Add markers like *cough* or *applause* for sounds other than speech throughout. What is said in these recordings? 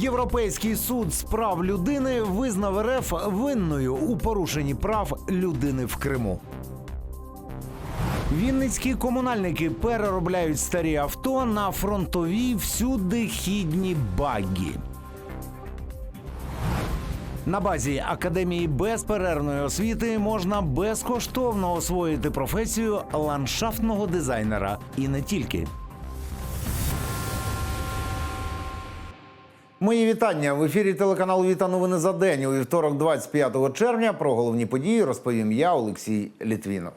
Європейський суд з прав людини визнав РФ винною у порушенні прав людини в Криму. Вінницькі комунальники переробляють старі авто на фронтові всюди хідні багі. На базі Академії безперервної освіти можна безкоштовно освоїти професію ландшафтного дизайнера і не тільки. Мої вітання в ефірі телеканалу Віта новини за день у вівторок, 25 червня. Про головні події розповім я, Олексій Літвінов.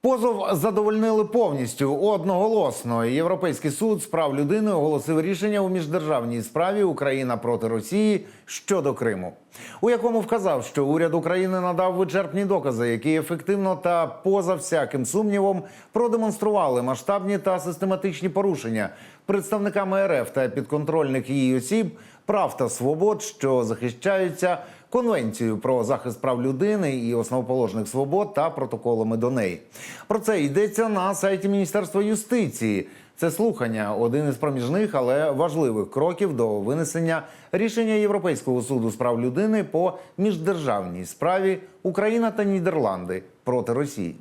Позов задовольнили повністю одноголосно. Європейський суд з прав людини оголосив рішення у міждержавній справі Україна проти Росії щодо Криму, у якому вказав, що уряд України надав вичерпні докази, які ефективно та поза всяким сумнівом продемонстрували масштабні та систематичні порушення представниками РФ та підконтрольних її осіб прав та свобод, що захищаються Конвенцією про захист прав людини і основоположних свобод та протоколами до неї. Про це йдеться на сайті Міністерства юстиції. Це слухання один із проміжних, але важливих кроків до винесення рішення Європейського суду з прав людини по міждержавній справі Україна та Нідерланди проти Росії.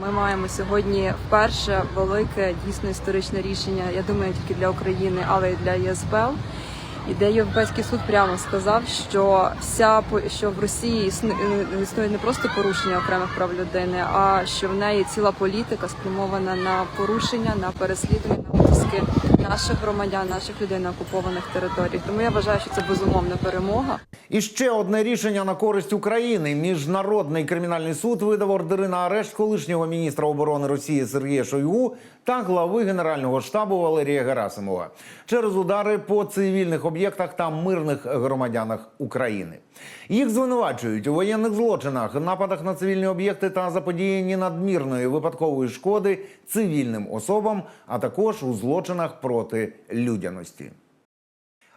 Ми маємо сьогодні вперше велике дійсно історичне рішення. Я думаю, тільки для України, але й для ЄСПЛ. І де Європейський суд прямо сказав, що вся що в Росії е, існує не просто порушення окремих прав людини, а що в неї ціла політика спрямована на порушення, на переслідування, на утиски наших громадян, наших людей на окупованих територіях. Тому я вважаю, що це безумовна перемога. І ще одне рішення на користь України. Міжнародний кримінальний суд видав ордери на арешт колишнього міністра оборони Росії Сергія Шойгу та глави Генерального штабу Валерія Герасимова через удари по цивільних об'єктах та мирних громадянах України. Їх звинувачують у воєнних злочинах, нападах на цивільні об'єкти та заподіянні надмірної випадкової шкоди цивільним особам, а також у злочинах проти людяності.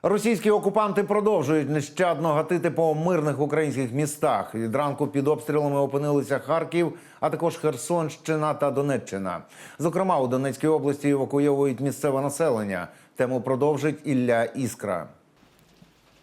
Російські окупанти продовжують нещадно гатити по мирних українських містах. Від ранку під обстрілами опинилися Харків, а також Херсонщина та Донеччина. Зокрема, у Донецькій області евакуйовують місцеве населення. Тему продовжить Ілля Іскра.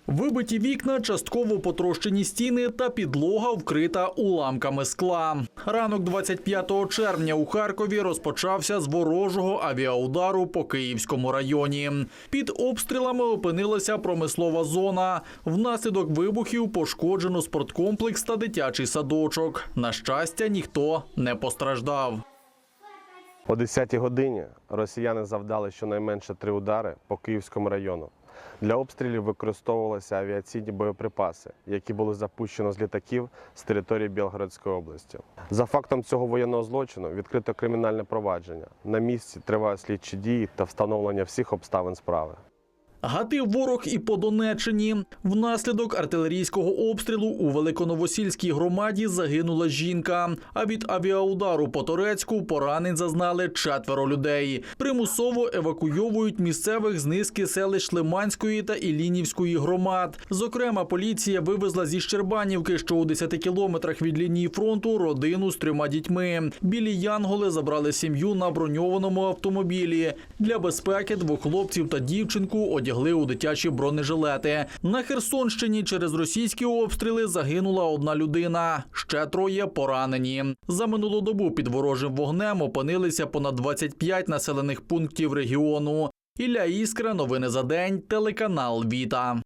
Вибиті вікна, частково потрощені стіни та підлога вкрита уламками скла. Ранок 25 червня у Харкові розпочався з ворожого авіаудару по Київському районі. Під обстрілами опинилася промислова зона. Внаслідок вибухів пошкоджено спорткомплекс та дитячий садочок. На щастя, ніхто не постраждав. О 10-й годині росіяни завдали щонайменше три удари по Київському району. Для обстрілів використовувалися авіаційні боєприпаси, які були запущено з літаків з території Білгородської області. За фактом цього воєнного злочину відкрито кримінальне провадження. На місці тривають слідчі дії та встановлення всіх обставин справи. Гатив ворог і по Донеччині. Внаслідок артилерійського обстрілу у Великоновосільській громаді загинула жінка. А від авіаудару по Торецьку поранень зазнали четверо людей. Примусово евакуйовують місцевих з низки селищ Лиманської та Ілінівської громад. Зокрема, поліція вивезла зі Щербанівки, що у 10 кілометрах від лінії фронту, родину з трьома дітьми. Білі Янголи забрали сім'ю на броньованому автомобілі. Для безпеки двох хлопців та дівчинку одягли у дитячі бронежилети. На Херсонщині через російські обстріли загинула одна людина. Ще троє поранені. За минулу добу під ворожим вогнем опинилися понад 25 населених пунктів регіону. Ілля Іскра, новини за день, телеканал Віта.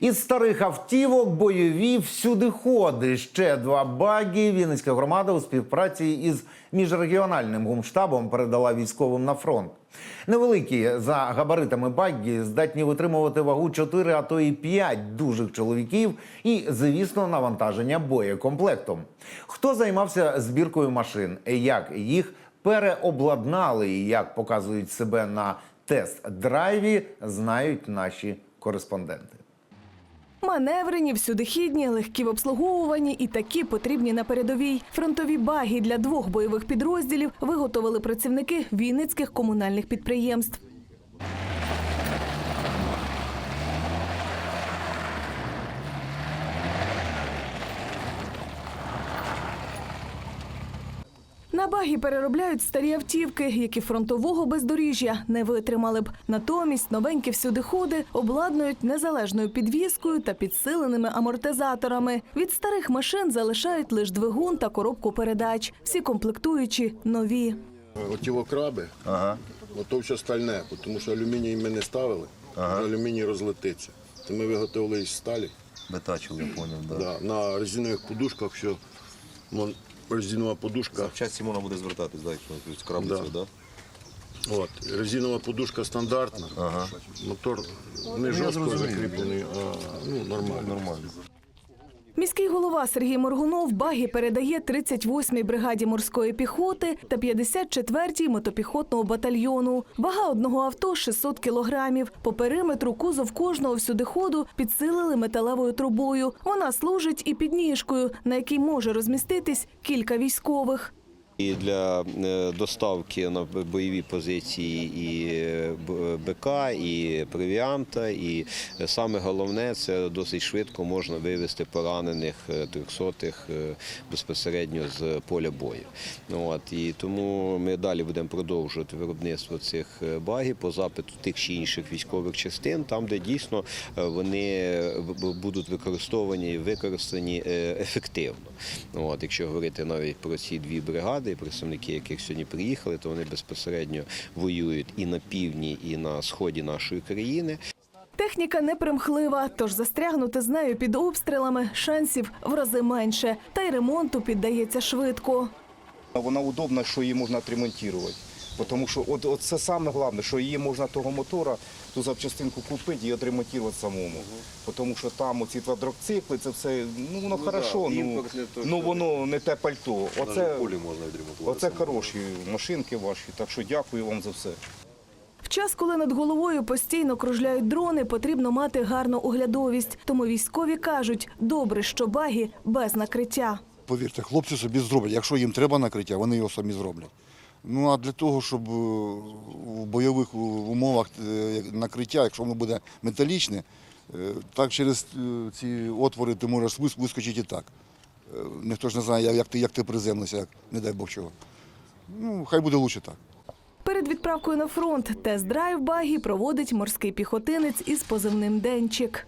Із старих автівок бойові всюди ходи. Ще два баги. Вінницька громада у співпраці із міжрегіональним гумштабом передала військовим на фронт. Невеликі за габаритами баггі здатні витримувати вагу 4, а то і 5 дужих чоловіків і, звісно, навантаження боєкомплектом. Хто займався збіркою машин? Як їх переобладнали і як показують себе на тест-драйві, знають наші кореспонденти. Маневрені, всюдихідні, легкі в обслуговуванні і такі потрібні на передовій. Фронтові баги для двох бойових підрозділів виготовили працівники вінницьких комунальних підприємств. На переробляють старі автівки, які фронтового бездоріжжя не витримали б. Натомість новенькі всюдиходи обладнують незалежною підвіскою та підсиленими амортизаторами. Від старих машин залишають лише двигун та коробку передач. Всі комплектуючі нові. Оті краби, Ага. ото все стальне, тому що алюміній ми не ставили, алюміній розлетиться. То ми виготовили із сталі Витачив, я поняв, да. да, на резинових подушках, що резинова подушка. Завчасті можна буде звертатись, да, якщо якусь краплицю, Да. да. От, резинова подушка стандартна. Мотор не жорстко закріплений, а ну, нормально. Нормально. Міський голова Сергій Моргунов багі передає 38-й бригаді морської піхоти та 54-й мотопіхотного батальйону. Вага одного авто 600 кілограмів. По периметру кузов кожного всюдиходу підсилили металевою трубою. Вона служить і підніжкою, на якій може розміститись кілька військових. І для е, доставки на бойові позиції і БК, і провіанта, і е, саме головне це досить швидко можна вивезти поранених е, трьохсотих безпосередньо з поля бою. От, і тому ми далі будемо продовжувати виробництво цих багів по запиту тих чи інших військових частин, там, де дійсно вони будуть використовані і використані ефективно. От, якщо говорити навіть про ці дві бригади, представники яких сьогодні приїхали, то вони безпосередньо воюють і на півдні, і на сході нашої країни. Техніка непримхлива, тож застрягнути з нею під обстрілами шансів в рази менше. Та й ремонту піддається швидко. Вона удобна, що її можна отремонтувати. Тому що от, от це саме головне, що її можна того мотора, ту запчастинку купити і отремонтувати самому. Бо Тому що там оці квадроцикли, це все, ну воно хорошо, ну, імпорт не то, ну воно не те пальто. Оце, можна оце хороші машинки ваші, так що дякую вам за все. В час, коли над головою постійно кружляють дрони, потрібно мати гарну оглядовість. Тому військові кажуть, добре, що багі без накриття. Повірте, хлопці собі зроблять. Якщо їм треба накриття, вони його самі зроблять. Ну а для того, щоб е, в бойових умовах е, накриття, якщо воно буде металічне, е, так через ці отвори ти можеш вискочити і так. Ніхто ж не знає, як ти, як ти приземлився, як, не дай Бог чого. Ну, хай буде краще так. Перед відправкою на фронт тест-драйв багі проводить морський піхотинець із позивним Денчик.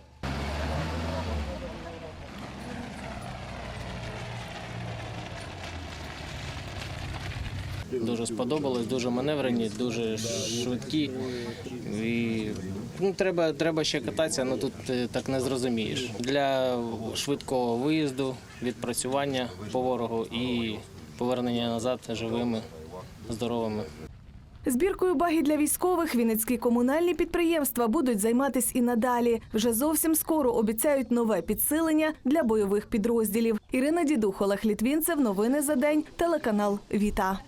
Дуже сподобалось, дуже маневрені, дуже швидкі. І, ну, треба, треба ще кататися, але тут е, так не зрозумієш. Для швидкого виїзду, відпрацювання по ворогу і повернення назад живими, здоровими. Збіркою багі для військових вінницькі комунальні підприємства будуть займатися і надалі. Вже зовсім скоро обіцяють нове підсилення для бойових підрозділів. Ірина Дідух, Олег Літвінцев. Новини за день. Телеканал Віта.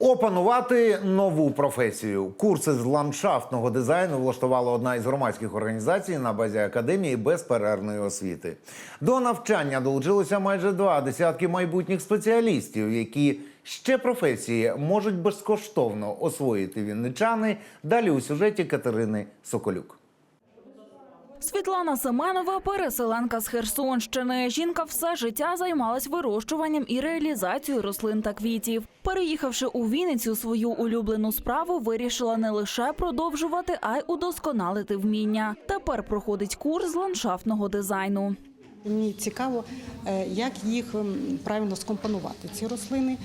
Опанувати нову професію. Курси з ландшафтного дизайну влаштувала одна із громадських організацій на базі академії безперервної освіти. До навчання долучилося майже два десятки майбутніх спеціалістів, які ще професії можуть безкоштовно освоїти вінничани. Далі у сюжеті Катерини Соколюк. Світлана Семенова переселенка з Херсонщини. Жінка все життя займалась вирощуванням і реалізацією рослин та квітів. Переїхавши у Вінницю, свою улюблену справу вирішила не лише продовжувати, а й удосконалити вміння. Тепер проходить курс ландшафтного дизайну. Мені цікаво, е, як їх ем, правильно скомпонувати, ці рослини,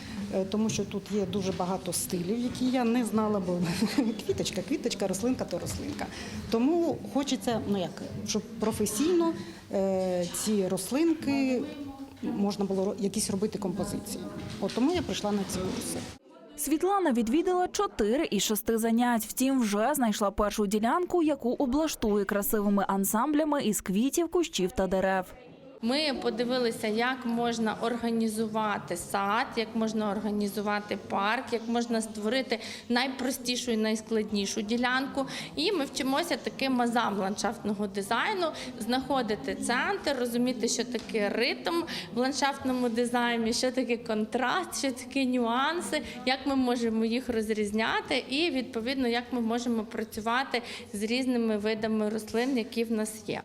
тому що тут є дуже багато стилів, які я не знала, бо *laughs* квіточка, квіточка, рослинка то рослинка. Тому хочеться, ну як, щоб професійно е, ці рослинки можна було якісь робити композиції. От тому я прийшла на ці курси. Світлана відвідала чотири із шести занять. Втім, вже знайшла першу ділянку, яку облаштує красивими ансамблями із квітів, кущів та дерев. Ми подивилися, як можна організувати сад, як можна організувати парк, як можна створити найпростішу і найскладнішу ділянку. І ми вчимося таким азам ландшафтного дизайну, знаходити центр, розуміти, що таке ритм в ландшафтному дизайні, що таке контраст, що таке нюанси, як ми можемо їх розрізняти, і відповідно як ми можемо працювати з різними видами рослин, які в нас є.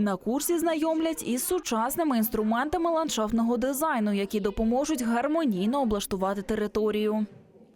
На курсі знайомлять із сучасними інструментами ландшафтного дизайну, які допоможуть гармонійно облаштувати територію.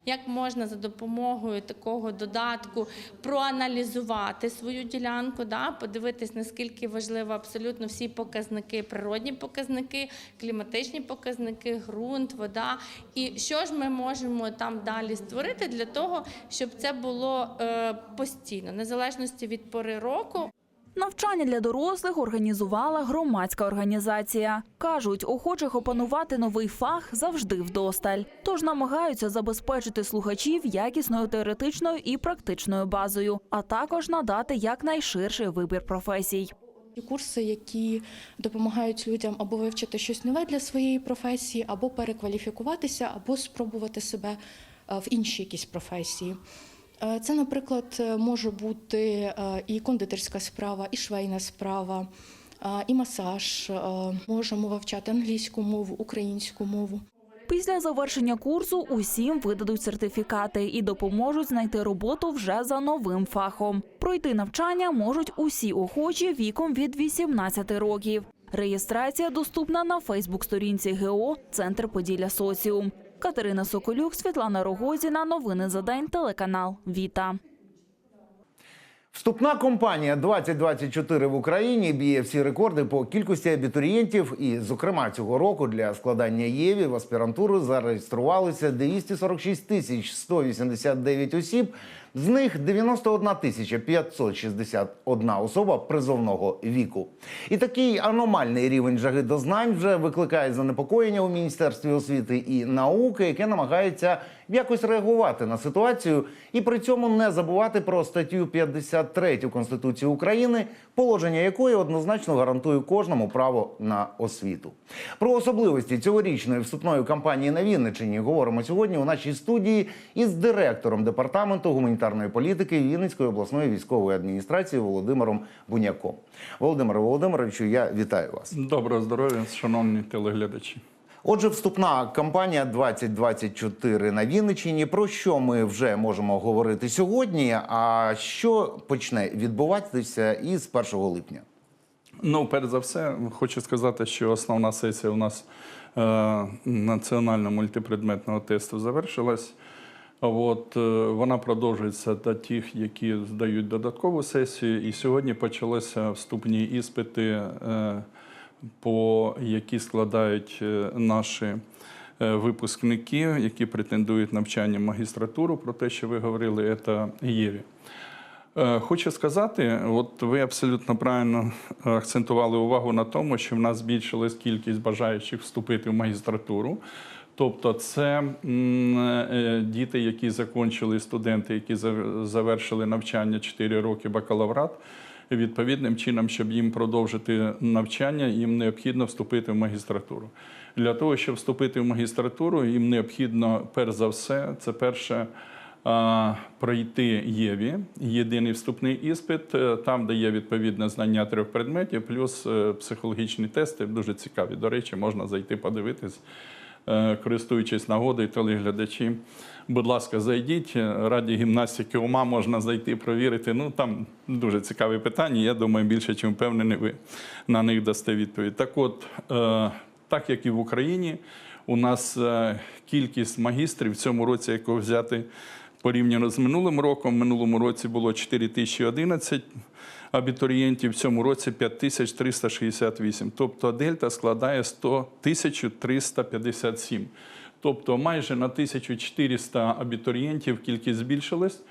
Як можна за допомогою такого додатку проаналізувати свою ділянку, да, подивитись, наскільки важливо абсолютно всі показники, природні показники, кліматичні показники, ґрунт, вода. І що ж ми можемо там далі створити для того, щоб це було е, постійно, незалежності від пори року. Навчання для дорослих організувала громадська організація. Кажуть, охочих опанувати новий фах завжди вдосталь. Тож намагаються забезпечити слухачів якісною теоретичною і практичною базою, а також надати якнайширший вибір професій. Курси, які допомагають людям або вивчити щось нове для своєї професії, або перекваліфікуватися, або спробувати себе е, в іншій якійсь професії. Е, Це, наприклад, е, може бути е, і кондитерська справа, і швейна справа, і масаж. Можемо вивчати англійську мову, українську мову. Після завершення курсу усім видадуть сертифікати і допоможуть знайти роботу вже за новим фахом. Пройти навчання можуть усі охочі віком від 18 років. Реєстрація доступна на Фейсбук-сторінці ГО Центр Поділля Соціум. Катерина Соколюк, Світлана Рогозіна. Новини за день. Телеканал Віта. Вступна кампанія 2024 в Україні б'є всі рекорди по кількості абітурієнтів. І, зокрема, цього року для складання ЄВІ в аспірантуру зареєструвалися 246 тисяч 189 осіб. З них 91 тисяча 561 особа призовного віку. І такий аномальний рівень жаги до знань вже викликає занепокоєння у міністерстві освіти і науки, яке намагається якось реагувати на ситуацію і при цьому не забувати про статтю 53 Конституції України, положення якої однозначно гарантує кожному право на освіту. Про особливості цьогорічної вступної кампанії на Вінниччині говоримо сьогодні у нашій студії із директором департаменту гуманітарної політики Вінницької обласної військової адміністрації Володимиром Буняком. Володимире Володимировичу, я вітаю вас. Доброго здоров'я, шановні телеглядачі. Отже, вступна кампанія 2024 на Вінниччині. Про що ми вже можемо говорити сьогодні? А що почне відбуватися із 1 липня? Ну, перш за все, хочу сказати, що основна сесія у нас е, національно-мультипредметного тесту завершилась. От, е, вона продовжується до тих, які здають додаткову сесію. І сьогодні почалися вступні іспити, е, по які складають е, наші випускники, які претендують навчання в магістратуру, про те, що ви говорили, це ЄВІ. Хочу сказати, от ви абсолютно правильно акцентували увагу на тому, що в нас збільшилась кількість бажаючих вступити в магістратуру. Тобто, це е, діти, які закінчили студенти, які завершили навчання 4 роки бакалаврат. Відповідним чином, щоб їм продовжити навчання, їм необхідно вступити в магістратуру. Для того, щоб вступити в магістратуру, їм необхідно, перш за все, це перше пройти ЄВІ, єдиний вступний іспит, е, там, де є відповідне знання трьох предметів, плюс е, психологічні тести, дуже цікаві. До речі, можна зайти подивитись, користуючись нагодою, телеглядачі. Будь ласка, зайдіть. е, Раді гімнастики ума можна зайти, провірити. Ну там дуже цікаві питання. Я думаю, більше чим впевнений, ви на них дасте відповідь. Так от, е, так як і в Україні, у нас е, кількість магістрів в цьому році, якого взяти порівняно з минулим роком. В минулому році було 4011 абітурієнтів, в цьому році 5368. Тобто дельта складає 100 1357. Тобто майже на 1400 абітурієнтів кількість збільшилась.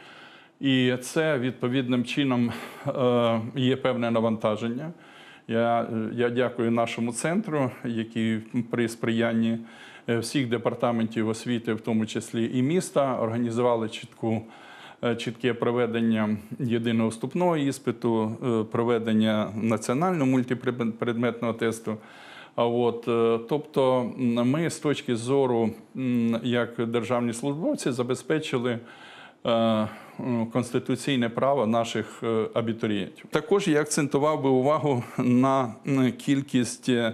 І це відповідним чином е, є певне навантаження. Я, я дякую нашому центру, який при сприянні е, всіх департаментів освіти, в тому числі і міста, організували чітку, чітке проведення єдиного вступного іспиту, е, проведення національного мультипредметного тесту. А от, е, тобто, ми з точки зору, як державні службовці, забезпечили е, конституційне право наших е, абітурієнтів. Також я акцентував би увагу на кількість е,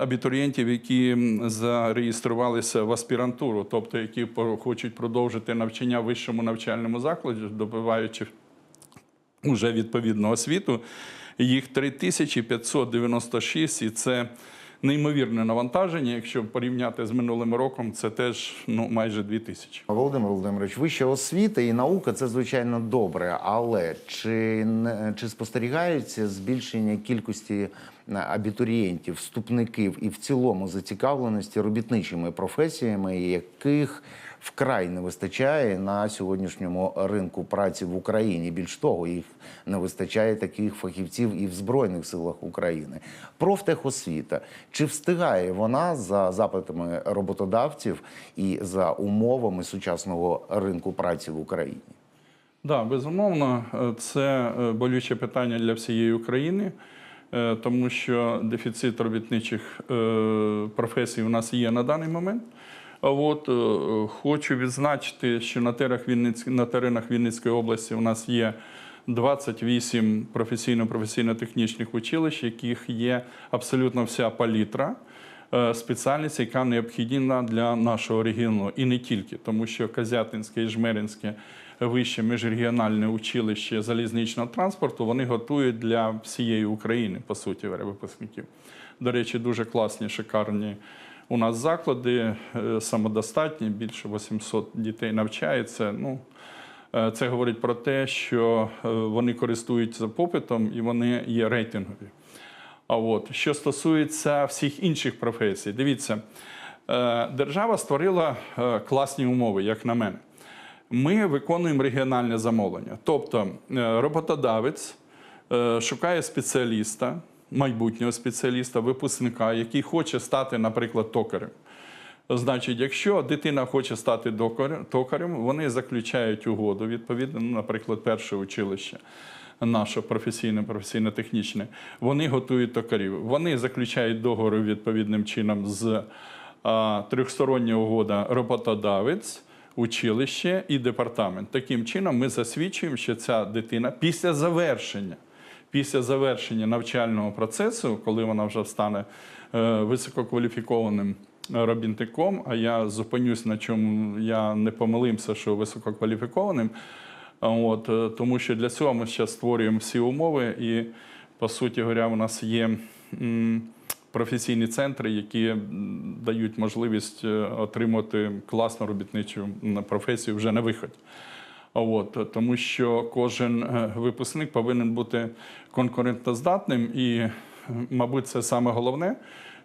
абітурієнтів, які зареєструвалися в аспірантуру, тобто які хочуть продовжити навчання в вищому навчальному закладі, добиваючи вже відповідну освіту. Їх 3596, і це неймовірне навантаження. Якщо порівняти з минулим роком, це теж ну, майже 2000. Володимир Володимирович, вища освіта і наука це звичайно добре, але чи чи спостерігається збільшення кількості е, абітурієнтів, вступників і в цілому зацікавленості робітничими професіями, яких вкрай не вистачає на сьогоднішньому ринку праці в Україні? Більш того, їх не вистачає таких фахівців і в збройних силах України. Профтехосвіта чи встигає вона за запитами роботодавців і за умовами сучасного ринку праці в Україні? Да, безумовно, е, це е, болюче питання для всієї України, е, тому що дефіцит робітничих професій у нас є на даний момент. От е, хочу відзначити, що на теренах, Вінниць... на теренах Вінницької області у нас є 28 професійно-професійно-технічних училищ, яких є абсолютно вся палітра е, спеціальність, яка необхідна для нашого регіону. І не тільки, тому що Козятинське і Жмеринське вище міжрегіональне училище залізничного транспорту вони готують для всієї України, по суті, випускників. До речі, дуже класні, шикарні у нас заклади, е, самодостатні, більше 800 дітей навчається. Ну, е, це говорить про те, що е, вони користуються попитом і вони є рейтингові. А от що стосується всіх інших професій, дивіться, держава створила класні умови, як на мене. Ми виконуємо регіональне замовлення. Тобто роботодавець шукає спеціаліста, майбутнього спеціаліста, випускника, який хоче стати, наприклад, токарем. Значить, якщо дитина хоче стати токарем, вони заключають угоду, відповідно, ну, наприклад, перше училище. Наше професійне, професійно-технічне, вони готують токарів. Вони заключають договори відповідним чином з а, трьохстороння угода роботодавець, училище і департамент. Таким чином, ми засвідчуємо, що ця дитина після завершення, після завершення навчального процесу, коли вона вже стане е, висококваліфікованим робітником, а я зупинюсь на чому я не помилився, що висококваліфікованим. От, е, тому що для цього ми зараз створюємо всі умови, і по суті говоря, у нас є професійні центри, які дають можливість е, отримати класну робітничу професію вже на виході. От, тому що кожен е, випускник повинен бути конкурентоздатним, і, е, мабуть, це саме головне.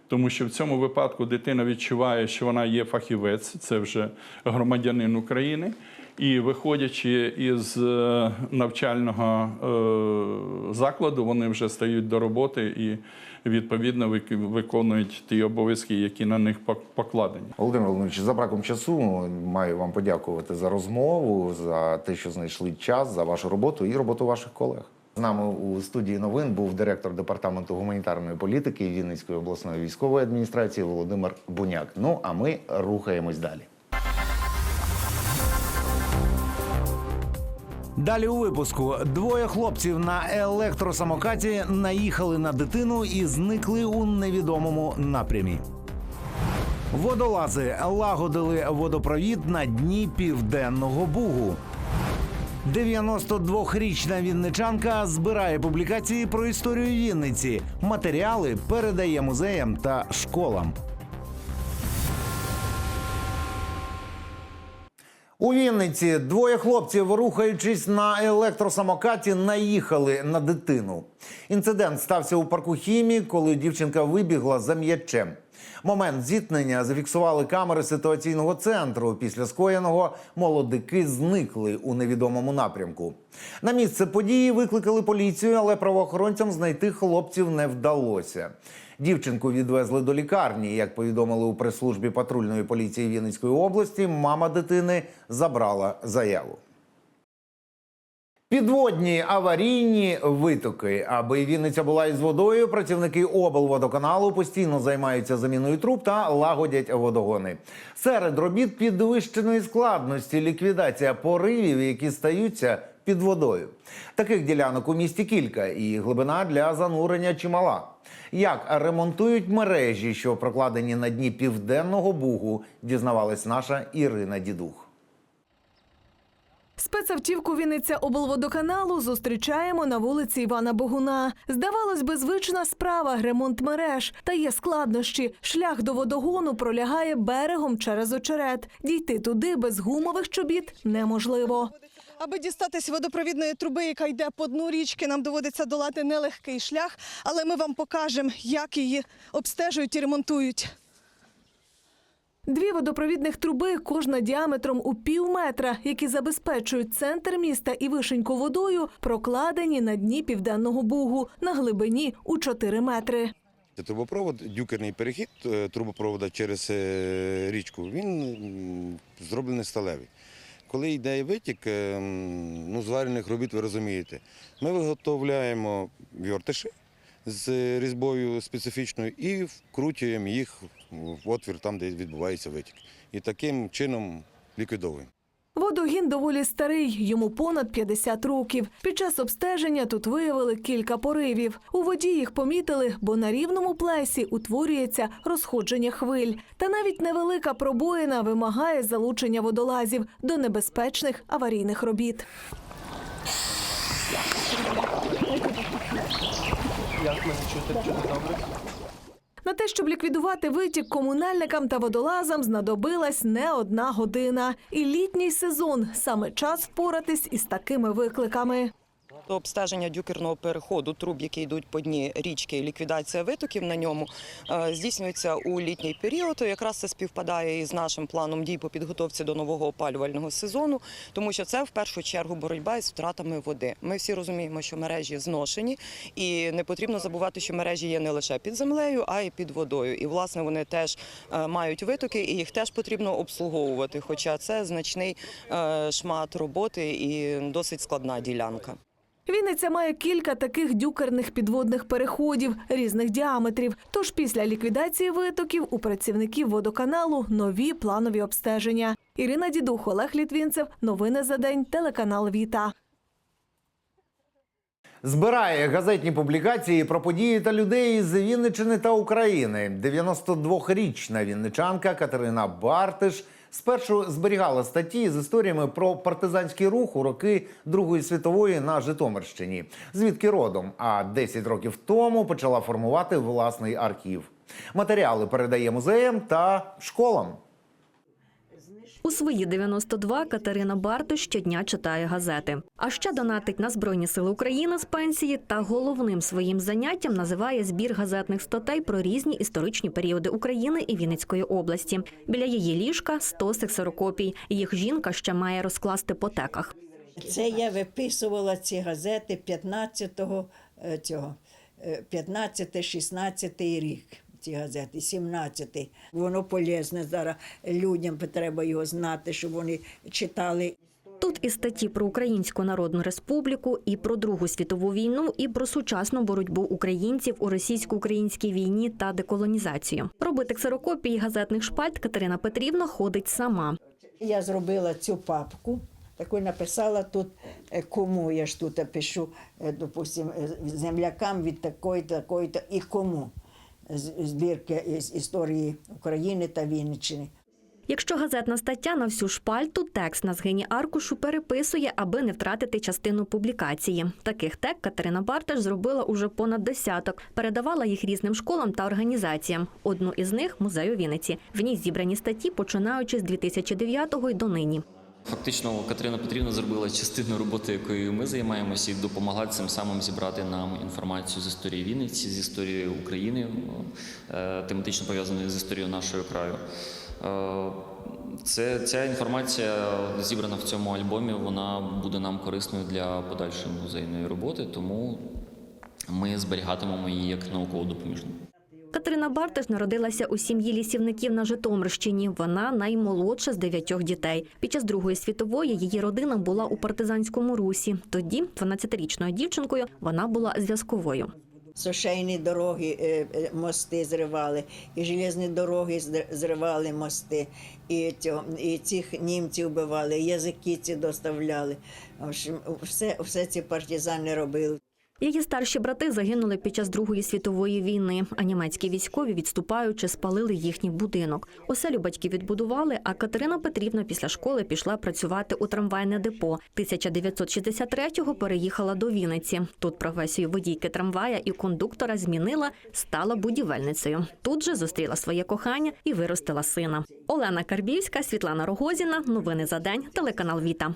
Тому що в цьому випадку дитина відчуває, що вона є фахівець, це вже громадянин України. І виходячи із е, навчального закладу, вони вже стають до роботи і відповідно вик- виконують ті обов'язки, які на них пок- покладені. Володимир Володимирович, за браком часу маю вам подякувати за розмову, за те, що знайшли час, за вашу роботу і роботу ваших колег. З нами у студії новин був директор департаменту гуманітарної політики Вінницької обласної військової адміністрації Володимир Буняк. Ну а ми рухаємось далі. Далі у випуску двоє хлопців на електросамокаті наїхали на дитину і зникли у невідомому напрямі. Водолази лагодили водопровід на дні південного бугу. 92-річна вінничанка збирає публікації про історію Вінниці. Матеріали передає музеям та школам. У Вінниці двоє хлопців, рухаючись на електросамокаті, наїхали на дитину. Інцидент стався у парку хімії, коли дівчинка вибігла за м'ячем. Момент зіткнення зафіксували камери ситуаційного центру. Після скоєного молодики зникли у невідомому напрямку. На місце події викликали поліцію, але правоохоронцям знайти хлопців не вдалося. Дівчинку відвезли до лікарні. Як повідомили у прес-службі патрульної поліції Вінницької області, мама дитини забрала заяву. Підводні аварійні витоки. Аби Вінниця була із водою, працівники облводоканалу постійно займаються заміною труб та лагодять водогони. Серед робіт підвищеної складності ліквідація поривів, які стаються під водою. Таких ділянок у місті кілька, і глибина для занурення чимала. Як ремонтують мережі, що прокладені на дні південного бугу, дізнавалась наша Ірина Дідух. Спецавтівку Вінниця облводоканалу зустрічаємо на вулиці Івана Богуна. Здавалось би, звична справа ремонт мереж. Та є складнощі. Шлях до водогону пролягає берегом через очерет. Дійти туди без гумових чобіт неможливо. Аби дістатись водопровідної труби, яка йде по дну річки, нам доводиться долати нелегкий шлях, але ми вам покажемо, як її обстежують і ремонтують. Дві водопровідних труби, кожна діаметром у пів метра, які забезпечують центр міста і вишеньку водою, прокладені на дні південного бугу на глибині у 4 метри. Це Трубопровод, дюкерний перехід е, трубопроводу через е, річку, він зроблений сталевий. Коли йде витік, е, ну, зварених робіт, ви розумієте, ми виготовляємо вертиші з різьбою специфічною і вкручуємо їх в отвір там, де відбувається витік. І таким чином ліквідовуємо. Водогін доволі старий, йому понад 50 років. Під час обстеження тут виявили кілька поривів. У воді їх помітили, бо на рівному плесі утворюється розходження хвиль. Та навіть невелика пробоїна вимагає залучення водолазів до небезпечних аварійних робіт. На те, щоб ліквідувати витік комунальникам та водолазам, знадобилась не одна година. І літній сезон саме час впоратись із такими викликами. До обстеження дюкерного переходу труб, які йдуть по дні річки, ліквідація витоків на ньому е, здійснюється у літній період. Якраз це співпадає із нашим планом дій по підготовці до нового опалювального сезону, тому що це в першу чергу боротьба із втратами води. Ми всі розуміємо, що мережі зношені, і не потрібно забувати, що мережі є не лише під землею, а й під водою. І власне вони теж е, мають витоки, і їх теж потрібно обслуговувати. Хоча це значний е, шмат роботи і досить складна ділянка. Вінниця має кілька таких дюкерних підводних переходів різних діаметрів. Тож після ліквідації витоків у працівників водоканалу нові планові обстеження. Ірина Дідух, Олег Літвінцев. Новини за день. Телеканал Віта. Збирає газетні публікації про події та людей з Вінничини та України. 92-річна вінничанка Катерина Бартиш спершу зберігала статті з історіями про партизанський рух у роки Другої світової на Житомирщині, звідки родом. А 10 років тому почала формувати власний архів. Матеріали передає музеям та школам. У свої 92 Катерина Барто щодня читає газети. А ще донатить на Збройні Сили України з пенсії та головним своїм заняттям називає збір газетних статей про різні історичні періоди України і Вінницької області. Біля її ліжка 100 сексерокопій. Їх жінка ще має розкласти по теках. Це я виписувала ці газети 15-го е, цього, е, 15-16 рік. Ці газети, 17-й. Воно полезне зараз людям треба його знати, щоб вони читали. Тут і статті про Українську Народну Республіку, і про Другу світову війну, і про сучасну боротьбу українців у російсько-українській війні та деколонізацію. Робити ксерокопії газетних шпальт Катерина Петрівна ходить сама. Я зробила цю папку, таку написала тут е, кому. Я ж тут пишу, е, допустим, е, землякам від такої, такої та і кому. З- Збірки із історії України та Вінниччини. Якщо газетна стаття на всю шпальту, текст на згині аркушу переписує, аби не втратити частину публікації. Таких тек Катерина Барташ зробила уже понад десяток. Передавала їх різним школам та організаціям. Одну із них музею Вінниці. В ній зібрані статті, починаючи з 2009-го й до нині. Фактично, Катерина Петрівна зробила частину роботи, якою ми займаємося, і допомогла цим самим зібрати нам інформацію з історії Вінниці, з історії України, е, тематично пов'язаної з історією нашого краю. Е, Це, ця інформація зібрана в цьому альбомі, вона буде нам корисною для подальшої музейної роботи, тому ми зберігатимемо її як науково допоміжну. Катерина Барташ народилася у сім'ї лісівників на Житомирщині. Вона наймолодша з дев'ятьох дітей. Під час Другої світової її родина була у партизанському русі. Тоді, 12-річною дівчинкою, вона була зв'язковою. Сушейні дороги, е, е, мости зривали, і железні дороги зривали мости, і, цього, і цих німців вбивали, язики ці доставляли. Все, все ці партизани робили. Її старші брати загинули під час Другої світової війни, а німецькі військові, відступаючи, спалили їхній будинок. Оселю батьки відбудували, а Катерина Петрівна після школи пішла працювати у трамвайне депо. 1963-го переїхала до Вінниці. Тут професію водійки трамвая і кондуктора змінила, стала будівельницею. Тут же зустріла своє кохання і виростила сина. Олена Карбівська, Світлана Рогозіна. Новини за день. Телеканал Віта.